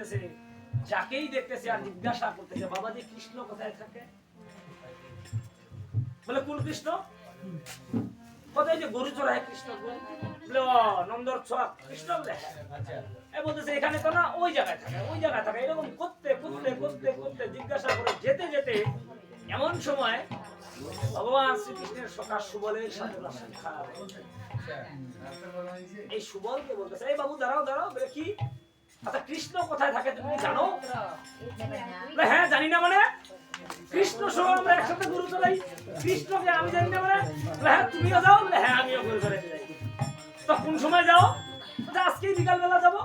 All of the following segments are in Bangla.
বলতেছে যাকেই দেখতেছে আর জিজ্ঞাসা করতেছে বাবাজি কৃষ্ণ কোথায় থাকে? বলে কোন কৃষ্ণ? কোথায় যে গরু চড়ায় কৃষ্ণ বলে নন্দর কৃষ্ণ বলে। এ বলতেছে এখানে তো না ওই জায়গায় থাকে ওই জায়গায় থাকে। এরকম করতে করতে করতে করতে জিজ্ঞাসা করে যেতে যেতে এমন সময় ভগবান শ্রীকৃষ্ণের সখা সুবলের সাথে ওরা সাক্ষাৎ। এই সুবলকে বলতেছে এই বাবু দাঁড়াও দাঁড়াও। বলে কি? আচ্ছা কৃষ্ণ কোথায় থাকে তুমি জানো? হ্যাঁ জানি না মানে। কৃষ্ণ সহ আমরা একসাথে গুরু চলাই কৃষ্ণকে আমি জানি না মানে। হ্যাঁ তুমিও যাও। হ্যাঁ আমিও গুরু যাই। তো কোন সময় যাও? আজকেই বিকাল বেলা যাব।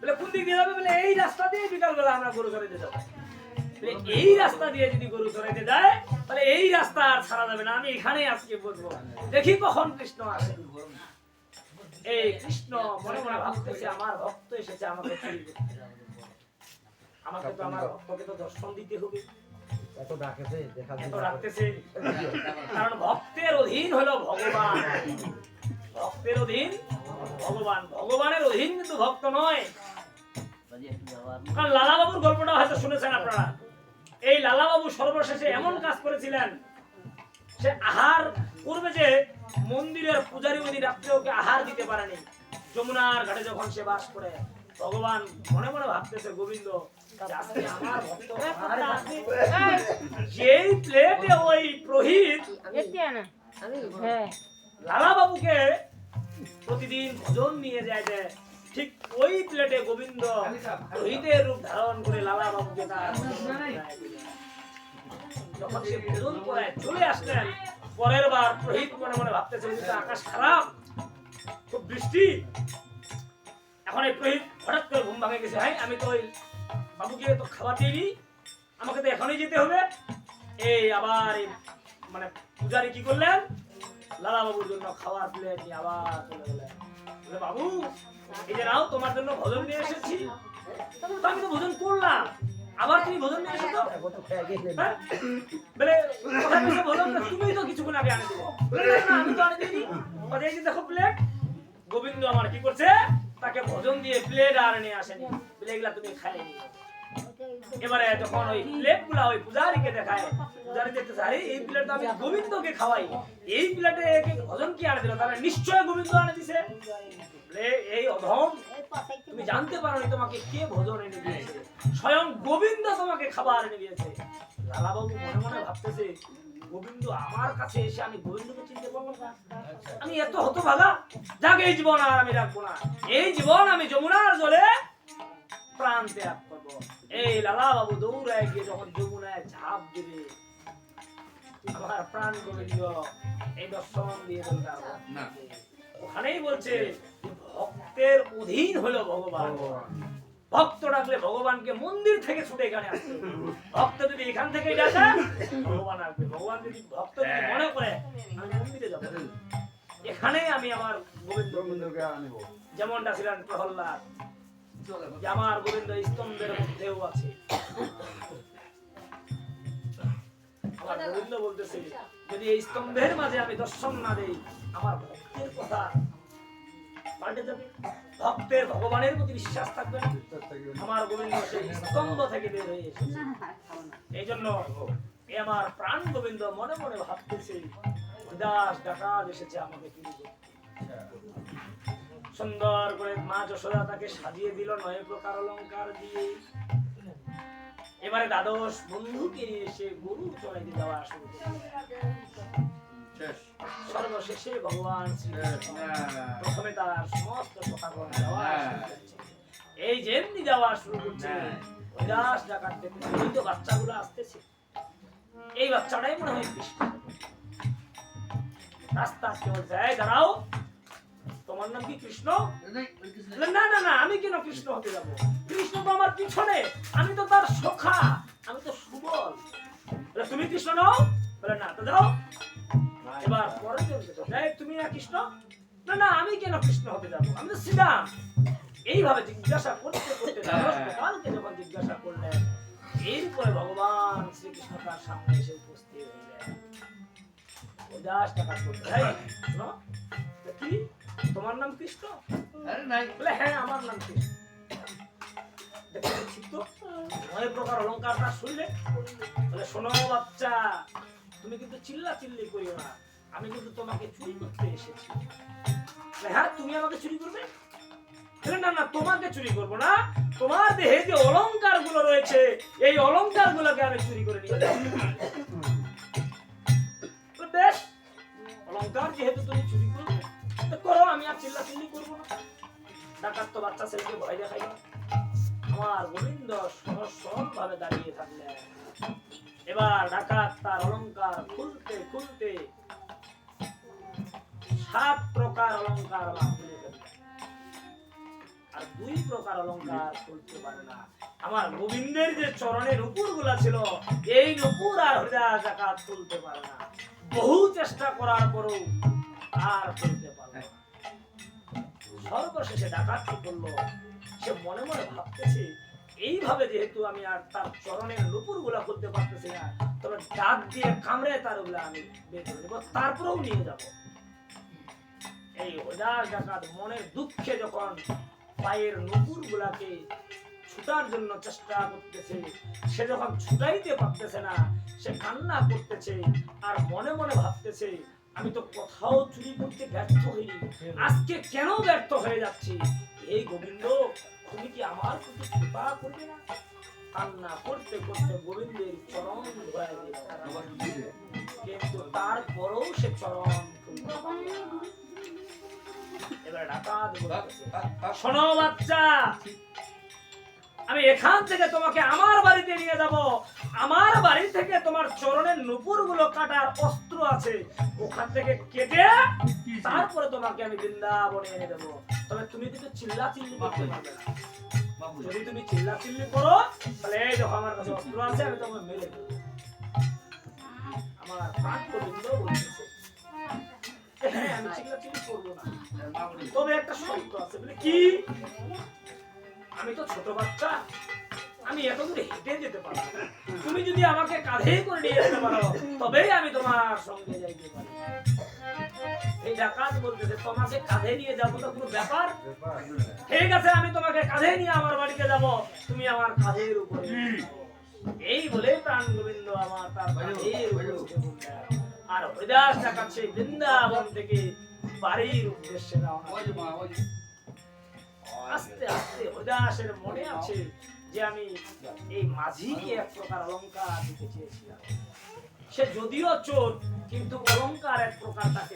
বলে কোন দিক দিয়ে যাবে? বলে এই রাস্তা দিয়ে বিকাল বেলা আমরা গরু চড়াইতে যাব এই রাস্তা দিয়ে যদি গরু চড়াইতে যায় তাহলে এই রাস্তা আর ছাড়া যাবে না। আমি এখানেই আজকে বসবো। দেখি কখন কৃষ্ণ আসে। এই কৃষ্ণ মনে মনে ভাবতেছে আমার ভক্ত এসেছে আমাকে চুরি করতে। আমাকে তো আমার ভক্তকে তো দর্শন দিতে হবে। এত ডাকেছে দেখা এত রাখতেছে কারণ ভক্তের অধীন হলো ভগবান। ভক্তের অধীন ভগবান। ভগবানের অধীন কিন্তু ভক্ত নয়। কারণ লালা বাবুর গল্পটা হয়তো শুনেছেন আপনারা। এই লালা বাবু সর্বশেষে এমন কাজ করেছিলেন সে আহার করবে যে মন্দিরের পূজারী উনি রাত্রে ওকে আহার দিতে পারেনি যমুনার ঘাটে যখন সে বাস করে ভগবান মনে মনে ভাবতেছে গোবিন্দ। যেই প্লেটে ওই প্রহিত হ্যাঁ। লালা বাবুকে প্রতিদিন ভোজন নিয়ে যায় যে ঠিক ওই প্লেটে গোবিন্দ রোহিতের রূপ ধারণ করে লালা বাবুকে তার করায়। যখন সে ভোজন করে চলে আসলেন পরের বার প্রহিত মনে মনে ভাবতেছে "ওদিকে আকাশ খারাপ, খুব বৃষ্টি। এখন এই প্রহিত হঠাৎ করে ঘুম ভাঙে গেছে, ভাই, আমি তো ওই বাবুকে তো খাবার দিইনি আমাকে তো এখনই যেতে হবে। এই আবার মানে পূজারি কি করলেন? লালা বাবুর জন্য খাবার প্লেট নিয়ে আবার চলে গেলেন। বাবু, এই যে নাও, তোমার জন্য ভোজন নিয়ে এসেছি। আমি তো ভোজন করলাম। আবার তুমি ভোজন নিয়ে কত খেয়ে গেলে হ্যাঁ? বলে ভোজন না, তুমিই তো কিছুক্ষণ আগে আনে দিবো। আমি তো আনে দিইনি। এই যে দেখো প্লেট গোবিন্দ আমার কি করছে? তাকে ভোজন দিয়ে প্লেট আর নিয়ে আসেনি। বলে এগুলা তুমি খাইনি এবারে যখন ওই প্লেটগুলা ওই পূজারীকে দেখায় পূজারী দেখতেছে আরে এই প্লেট আমি গোবিন্দকে খাওয়াই। এই প্লেটে ভজন কি আনে দিল? তাহলে নিশ্চয় গোবিন্দ আনে দিছে। এই অধম তুমি জানতে পারোনি তোমাকে কে ভোজন এনে দিয়েছে? স্বয়ং গোবিন্দ তোমাকে খাবার এনে দিয়েছে। লালাবাবু মনে মনে ভাবতেছে গোবিন্দ আমার কাছে এসে আমি গোবিন্দকে চিনতে পারলাম না। আমি এত হতভাগা? যাক এই জীবন আর আমি রাখব না। এই জীবন আমি যমুনার জলে প্রাণ ত্যাগ করব। এই লালা বাবু দৌড়ায় গিয়ে যখন যমুনায় ঝাঁপ দেবে আমার প্রাণ গোবিন্দ এই দর্শন দিয়ে ওখানেই বলছে ভক্তের অধীন হলো ভগবান। ভক্ত ডাকলে ভগবানকে মন্দির থেকে ছুটে এখানে আসতে হবে। ভক্ত যদি এখান থেকে ডাকে ভগবান আসবে। ভগবান যদি ভক্ত যদি মনে করে আমি মন্দিরে যাব। এখানেই আমি আমার গোবিন্দ যেমনটা ছিলেন প্রহ্লাদ যে আমার গোবিন্দ স্তম্ভের মধ্যেও আছে। আমার গোবিন্দ বলতেছে যদি এই স্তম্ভের মাঝে আমি দর্শন না দেই আমার ভক্তের কথা পাল্টে যাবে ভক্তের ভগবানের প্রতি বিশ্বাস থাকবে না। আমার গোবিন্দ সেই স্তম্ভ থেকে বের হয়ে এসেছে। এই জন্য এ আমার প্রাণ গোবিন্দ মনে মনে ভাবতেছে দাস ডাকাত এসেছে আমাকে কিনে সুন্দর করে মা যশোদা তাকে সাজিয়ে দিল নয় প্রকার অলঙ্কার দিয়ে। এবারে দ্বাদশ বন্ধুকে নিয়ে এসে গরু চড়াইতে যাওয়া শুরু করল। সর্বশেষে ভগবান শ্রীকৃষ্ণ। প্রথমে তার সমস্ত সখাগণ যাওয়া শুরু করছে। এই যেমনি যাওয়া শুরু করছে ওই দাস ডাকাত দেখতে এই তো বাচ্চাগুলো আসতেছে। এই বাচ্চাটাই মনে হয় কৃষ্ণ। রাস্তা আজকে বলছে এই দাঁড়াও তোমার নাম কি কৃষ্ণ? না না না আমি কেন কৃষ্ণ হতে যাব? কৃষ্ণ তো আমার পিছনে আমি তো তার সখা আমি তো সুবল। বলে, তুমি কৃষ্ণ নও? বলে না তো যাও এবার পরে তুমি না কৃষ্ণ? না না আমি কেন কৃষ্ণ হতে যাব? আমি তো শ্রীরাম এইভাবে জিজ্ঞাসা করতে করতে দ্বাদশ গোপালকে যখন জিজ্ঞাসা করলেন এরপরে ভগবান শ্রীকৃষ্ণ তার সামনে এসে উপস্থিত টাকা কি? তোমার নাম কৃষ্ণ? বলে হ্যাঁ আমার নাম কৃষ্ণ। প্রকার শুনলে? তাহলে শোনো বাচ্চা তুমি কিন্তু চিল্লা চিল্লি করিও না। আমি কিন্তু তোমাকে চুরি করতে এসেছি। হ্যাঁ তুমি আমাকে চুরি করবে? না না, তোমাকে চুরি করব না। তোমার দেহে যে অলংকারগুলো রয়েছে, এই অলংকার গুলোকে আমি চুরি করে নিয়ে। বেশ অলংকার যেহেতু তুমি চুরি করবে করো, আমি আর চিল্লা চিল্লি করব না। ডাকাত তো বাচ্চা ছেলেকে ভয় দেখাই না। আমার গোবিন্দ সরসম ভাবে দাঁড়িয়ে থাকলেন। এবার ডাকাত তার অলংকার খুলতে খুলতে সাত প্রকার অলংকার লাভ করে। আর দুই প্রকার অলংকার খুলতে পারে না। আমার গোবিন্দের যে চরণের নুপুরগুলা ছিল, এই নুপুর আর হৃদয় ডাকাত খুলতে পারে না। বহু চেষ্টা করার পরও আর খুলতে পারল না। সর্বশেষে ডাকাত করল, সে মনে মনে ভাবতেছে, এইভাবে যেহেতু আমি আর তার চরণের নুপুরগুলা খুলতে পারতেছি না, তবে দাঁত দিয়ে কামড়ে তার ওগুলা আমি বের করে দেবো তারপরেও নিয়ে যাব। এই ওজার ডাকাত মনের দুঃখে যখন পায়ের নুপুর গুলাকে ছুটার জন্য চেষ্টা করতেছে, সে যখন ছুটাইতে পারতেছে না, সে কান্না করতেছে আর মনে মনে ভাবতেছে, আমি তো কোথাও চুরি করতে ব্যর্থ হইনি আজকে কেন ব্যর্থ হয়ে যাচ্ছি? এই গোবিন্দ, তুমি কি আমার প্রতি কৃপা করবে না? কান্না করতে করতে গোবিন্দের চরণ কিন্তু তারপরেও সে চরণ। এবার শোনো বাচ্চা আমি এখান থেকে তোমাকে আমার বাড়িতে নিয়ে যাব। আমার বাড়ি থেকে তোমার চরণের নুপুরগুলো কাটার অস্ত্র আছে। ওখান থেকে কেটে তারপরে তোমাকে আমি বৃন্দাবনে এনে দেবো। তবে তুমি কিন্তু চিল্লা চিল্লি করতে পারবে না। যদি তুমি চিল্লা চিল্লি করো তাহলে এই দেখো আমার কাছে অস্ত্র আছে আমি তোমাকে মেরে দেবো। আমার কি? আমি তো ছোট বাচ্চা। আমি এত দূরে হেঁটে যেতে পারব তুমি যদি আমাকে কাঁধেই করে নিয়ে যেতে পারো, তবেই আমি তোমার সঙ্গে যাইতে পারি। তোমাকে কাঁধে নিয়ে ঠিক আছে, আমি তোমাকে কাঁধে আমার বাড়িতে যাব। তুমি আমার কাঁধের উপরে এই বলে প্রাণ গোবিন্দ আমার তার। আর হরিদাস সেই বৃন্দাবন থেকে বাড়ির উদ্দেশ্যে রওনা আস্তে আস্তে মনে আছে যে আমি এই মাঝিকে এক প্রকার অলংকার দিতে চেয়েছিলাম। সে যদিও চোর কিন্তু অলংকার এক প্রকার তাকে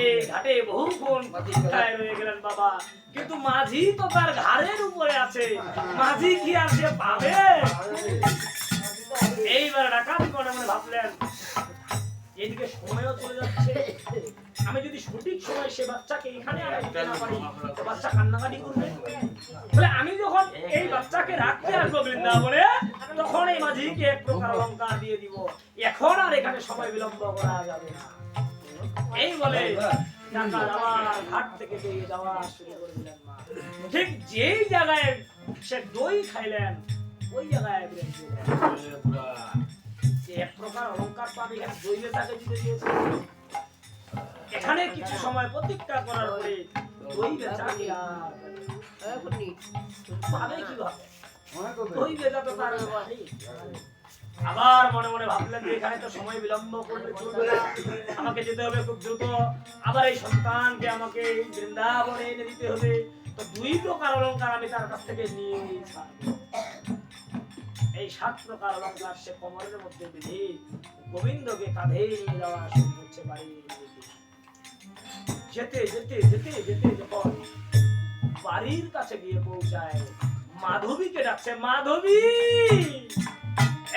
এই ঘাটে বহুক্ষণ প্রতীক্ষায় রয়ে গেলেন বাবা। কিন্তু মাঝি তো তার ঘাড়ের উপরে আছে। মাঝি কি আর সে পাবে? এইবার ডাকাত মনে মনে ভাবলেন। এদিকে সময়ও চলে যাচ্ছে। আমি যদি সঠিক সময় সে বাচ্চাকে এখানে না পারি বাচ্চা কান্নাকাটি করবে? আমি যখন এই বাচ্চাকে রাখতে আসব বৃন্দাবনে, তখন এই মাঝিকে এক প্রকার অলংকার দিয়ে দিব। এখন আর এখানে সময় বিলম্ব করা যাবে না। এই বলে ঘাট থেকে বেরিয়ে যাওয়া শুরু করে দিলেন মা। ঠিক যেই জায়গায় সে দই খাইলেন, ওই জায়গায় এক প্রকার অলংকার পাবে এখানে তাকে দিতে দিয়েছে। এখানে কিছু সময় প্রতীক্ষা করার পরে দই বেচা কি আর পাবে কীভাবে? তো তার। আবার মনে মনে ভাবলেন যে এখানে তো সময় বিলম্ব করলে চলবে না। আমাকে যেতে হবে খুব দ্রুত। আবার এই সন্তানকে আমাকে বৃন্দাবনে এনে দিতে হবে। তো দুই প্রকার অলংকার আমি তার কাছ থেকে নিয়ে ছাড়বো এই সাত প্রকার অলঙ্কার সে কোমরের মধ্যে বেঁধে গোবিন্দকে কাঁধে নিয়ে যাওয়া শুরু করছে বাড়ি যেতে যেতে যেতে যেতে যখন বাড়ির কাছে গিয়ে পৌঁছায়, মাধবীকে ডাকছে, মাধবী!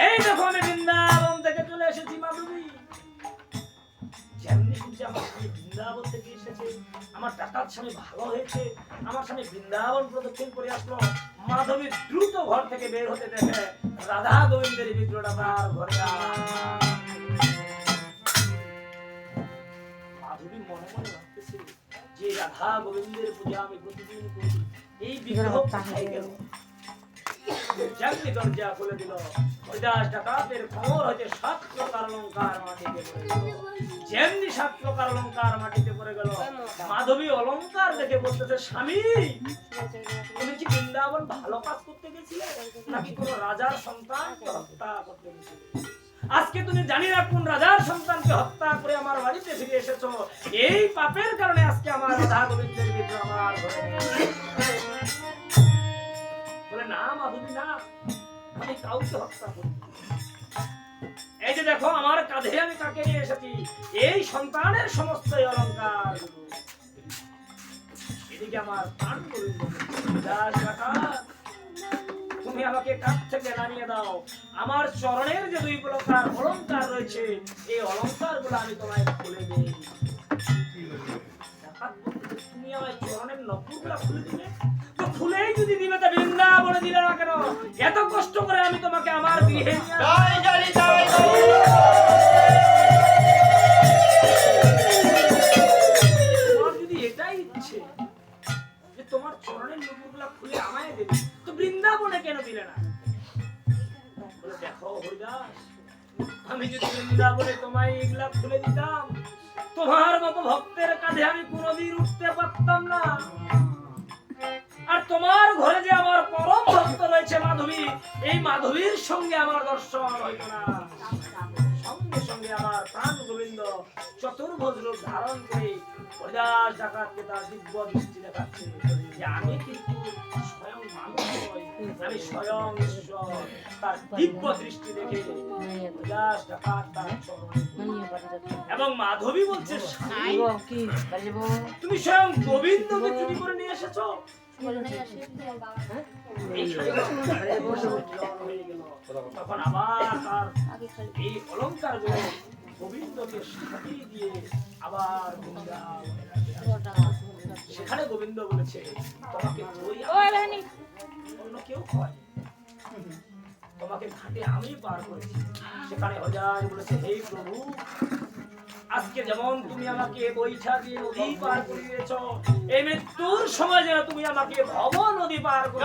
এই দেখো আমি বৃন্দাবন থেকে চলে এসেছি, মাধবী। যেমনি শুনছি আমার স্বামী বৃন্দাবন থেকে এসেছে, আমার ডাকাত স্বামী ভালো হয়েছে, আমার স্বামী বৃন্দাবন প্রদক্ষিণ করে আসলো, মাধবী দ্রুত ঘর থেকে বের হতে দেখে রাধা গোবিন্দের বিগ্রহটা তার ঘরে মাধবী মনে মনে ভাবতেছে যে রাধা গোবিন্দের পূজা আমি প্রতিদিন করি, এই বিগ্রহ কোথায় গেল? মাধবী অলংকার দেখে বলতেছে, স্বামী, তুমি কি বৃন্দাবন ভালো কাজ করতে গেছিলে? নাকি কোনো রাজার সন্তানকে হত্যা করতে আজকে তুমি জানি না কোন রাজার সন্তানকে হত্যা করে আমার বাড়িতে ফিরে এসেছ। এই পাপের কারণে আজকে আমার রাধা গোবিন্দের ভিতরে আমার এই দেখো, আমার কাঁধে আমি কাকে নিয়ে এসেছি? এই সন্তানের সমস্ত এই অলংকার এদিকে আমার তুমি আমাকে কাছ থেকে নামিয়ে দাও। আমার চরণের যে দুই প্রকার অলংকার রয়েছে, এই অলংকারগুলো আমি তোমায় খুলে দিই। তুমি আমার চরণেরগুলা খুলে দিবে তো খুলেই যদি দিবে কষ্ট করে আমি তোমাকে আমার গৃহে যদি এটাই ইচ্ছে যে তোমার চরণের নুপুরগুলা খুলে আমায় দেবে তো বৃন্দাবনে কেন দিলে না? বলে, দেখো হরিদাস আমি যদি বৃন্দাবনে তোমায় এগুলা খুলে দিতাম তোমার মতো ভক্তের কাঁধে আমি কোনোদিন উঠতে পারতাম না। আর তোমার ঘরে যে আমার পরম ভক্ত রয়েছে মাধবী এই মাধবীর সঙ্গে আমার দর্শন হইত না। সঙ্গে সঙ্গে আমার প্রাণ গোবিন্দ চতুর্ভুজ রূপ ধারণ করে হরিদাস ডাকাতকে তার দিব্য দৃষ্টি দেখাচ্ছে। যে আমি কিন্তু স্বয়ং মানুষ আমি স্বয়ং ঈশ্বর। তার দিব্য দৃষ্টি দেখে হরিদাস ডাকাত তার এবং মাধবী বলছে তুমি স্বয়ং গোবিন্দকে চুরি করে নিয়ে এসেছ? তখন আবার তার এই অলংকারগুলো গোবিন্দকে সাজিয়ে দিয়ে আবার সেখানে গোবিন্দ বলেছে তোমাকে অন্য কেউ খাওয়ায় তোমাকে ঘাটে আমি পার করেছি। সেখানে হজার বলেছে, হে প্রভু আজকে যেমন তুমি আমাকে দিয়ে নদী পার করিয়েছ, এই মৃত্যুর সময় যেন তুমি আমাকে ভব নদী পার করে